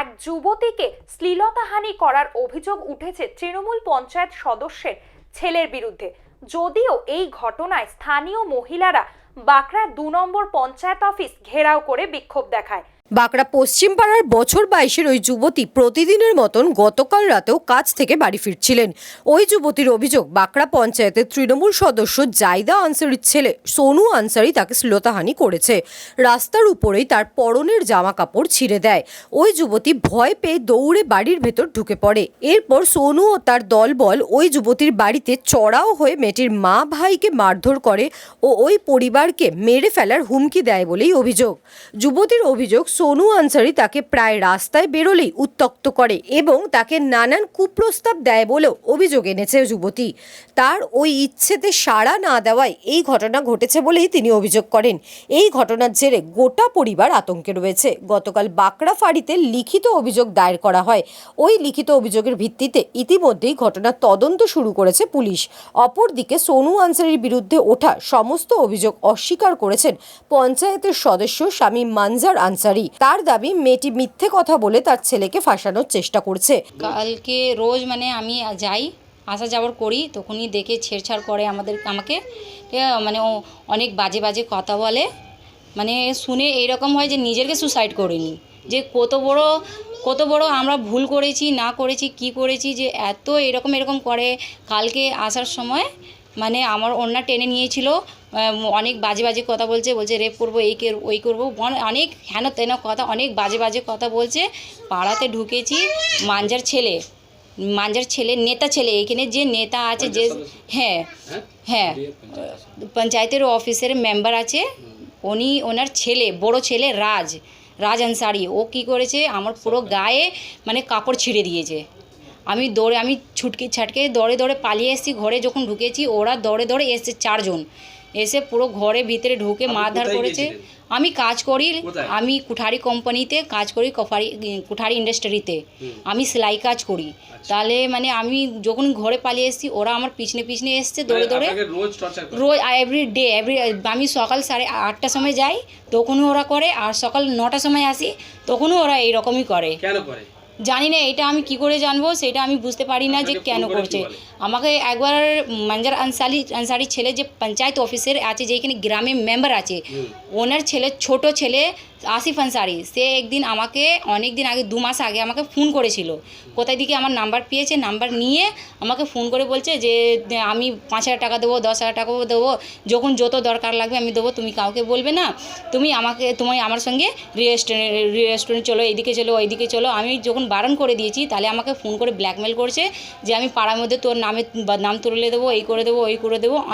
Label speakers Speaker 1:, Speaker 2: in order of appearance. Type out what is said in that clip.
Speaker 1: এক যুবতীকে শ্লীলতাহানি করার অভিযোগ উঠেছে তৃণমূল পঞ্চায়েত সদস্যের ছেলের বিরুদ্ধে। যদিও এই ঘটনায় স্থানীয় মহিলারা বাঁকড়া দু নম্বর পঞ্চায়েত অফিস ঘেরাও করে বিক্ষোভ দেখায়।
Speaker 2: বাঁকড়া পশ্চিম পাড়ার বছর বাইশের ওই যুবতী প্রতিদিনের মতন গতকাল রাতেও কাজ থেকে বাড়ি ফিরছিলেন। ওই যুবতীর অভিযোগ, বাঁকড়া পঞ্চায়েতের তৃণমূল সদস্য জাইদা আনসারির ছেলে সোনু আনসারি তাকে শ্লীলতাহানি করেছে। রাস্তার উপরেই তার পরনের জামা কাপড় ছিঁড়ে দেয়। ওই যুবতী ভয় পেয়ে দৌড়ে বাড়ির ভেতর ঢুকে পড়ে। এরপর সোনু ও তার দলবল ওই যুবতীর বাড়িতে চড়াও হয়ে মেয়েটির মা ভাইকে মারধর করে ও ওই পরিবারকে মেরে ফেলার হুমকি দেয় বলেই অভিযোগ। যুবতীর অভিযোগ সোনু আনসারি তাকে প্রায় রাস্তায় বেরোলেই উত্তক্ত করে এবং তাকে নানান কুপ্রস্তাব দেয় বলেও অভিযোগ এনেছে যুবতী। তার ওই ইচ্ছেতে সাড়া না দেওয়ায় এই ঘটনা ঘটেছে বলেই তিনি অভিযোগ করেন। এই ঘটনার জেরে গোটা পরিবার আতঙ্কে রয়েছে। গতকাল বাঁকড়া ফাঁড়িতে লিখিত অভিযোগ দায়ের করা হয়। ওই লিখিত অভিযোগের ভিত্তিতে ইতিমধ্যেই ঘটনার তদন্ত শুরু করেছে পুলিশ। অপরদিকে সোনু আনসারির বিরুদ্ধে ওঠা সমস্ত অভিযোগ অস্বীকার করেছেন পঞ্চায়েতের সদস্য স্বামী মানজার আনসারি। তার দাবি, মেয়েটি মিথ্যে কথা বলে তার ছেলেকে ফাঁসানোর চেষ্টা করছে।
Speaker 3: কালকে রোজ মানে আমি যাই, আসা যাওয়ার করি, তখনই দেখে ছেড়ছাড় করে আমাদের, আমাকে। মানে ও অনেক বাজে বাজে কথা বলে। মানে শুনে এরকম হয় যে নিজেকে সুসাইড করিনি। যে কত বড় কত বড় আমরা ভুল করেছি, না করেছি, কি করেছি, যে এত এরকম এরকম করে। কালকে আসার সময় মানে আমার অন্য টেনে নিয়েছিল অনেক বাজে বাজে কথা বলছে বলছে রেপ করব এই কে ওই করব অনে- অনেক হেন তেন কথা অনেক বাজে বাজে কথা বলছে। পাড়াতে ঢুকেছি মাঞ্জার ছেলে মাঞ্জার ছেলে নেতা ছেলে এখানে যে নেতা আছে যে হ্যাঁ হ্যাঁ? পঞ্চায়েতের অফিসের মেম্বার আছে উনি ওনার ছেলে বড় ছেলে রাজ রাজ আনসারি ও কি করেছে আমার পুরো গায়ে মানে কাপড় ছিঁড়ে দিয়েছে। আমি দৌড়ে আমি ছুটকে ছাটকে দৌড়ে দৌড়ে পালিয়ে এসেছি ঘরে যখন ঢুকেছি ওরা দৌড়ে দৌড়ে এসছে চারজন। এসে পুরো ঘরে ভিতরে ঢুকে মারধার করেছে। আমি কাজ করি আমি কুঠারি কোম্পানিতে কাজ করি কফারি কুঠারি ইন্ডাস্ট্রিতে। আমি সেলাই কাজ করি।
Speaker 4: আচ্ছা।
Speaker 3: তাহলে মানে আমি যখন ঘরে পালিয়ে এসেছি ওরা আমার পিছনে পিছনে এসছে দৌড়ে দৌড়ে
Speaker 4: রোজ টর্চার
Speaker 3: রোজ এভরি ডে এভরি আমি সকাল সাড়ে আটটার সময় যাই তখনও ওরা করে আর সকাল নটার সময় আসি তখনও ওরা এইরকমই করে।
Speaker 4: কেন করে?
Speaker 3: জানি না এটা আমি কি করে জানব সেটা আমি বুঝতে পারি না যে কেন করছে। আমাকে একবার মঞ্জার আনসারি আনসারি ছেলে যে পঞ্চায়েত অফিসের আছে যেখানে গ্রামে মেম্বার আছে ওনার ছেলে ছোট ছেলে আসিফ আনসারি, সে একদিন আমাকে অনেক দিন আগে, দু মাস আগে আমাকে ফোন করেছিল। কোথায় দিকে আমার নাম্বার পেয়েছে, নাম্বার নিয়ে আমাকে ফোন করে বলছে যে, আমি পাঁচ হাজার টাকা দেবো, দশ হাজার টাকা দেবো, যখন যত দরকার লাগবে আমি দেবো, তুমি কাউকে বলবে না। তুমি আমাকে, তুমি আমার সঙ্গে রেস্টুরেন্ট রেস্টুরেন্ট চলো, এইদিকে চলো, ওইদিকে চলো। আমি যখন বারণ করে দিয়েছি, তাহলে আমাকে ফোন করে ব্ল্যাকমেল করছে যে, আমি পাড়ার মধ্যে তোর নামে নাম তুলে দেবো, এই করে দেবো, ওই করে দেবো।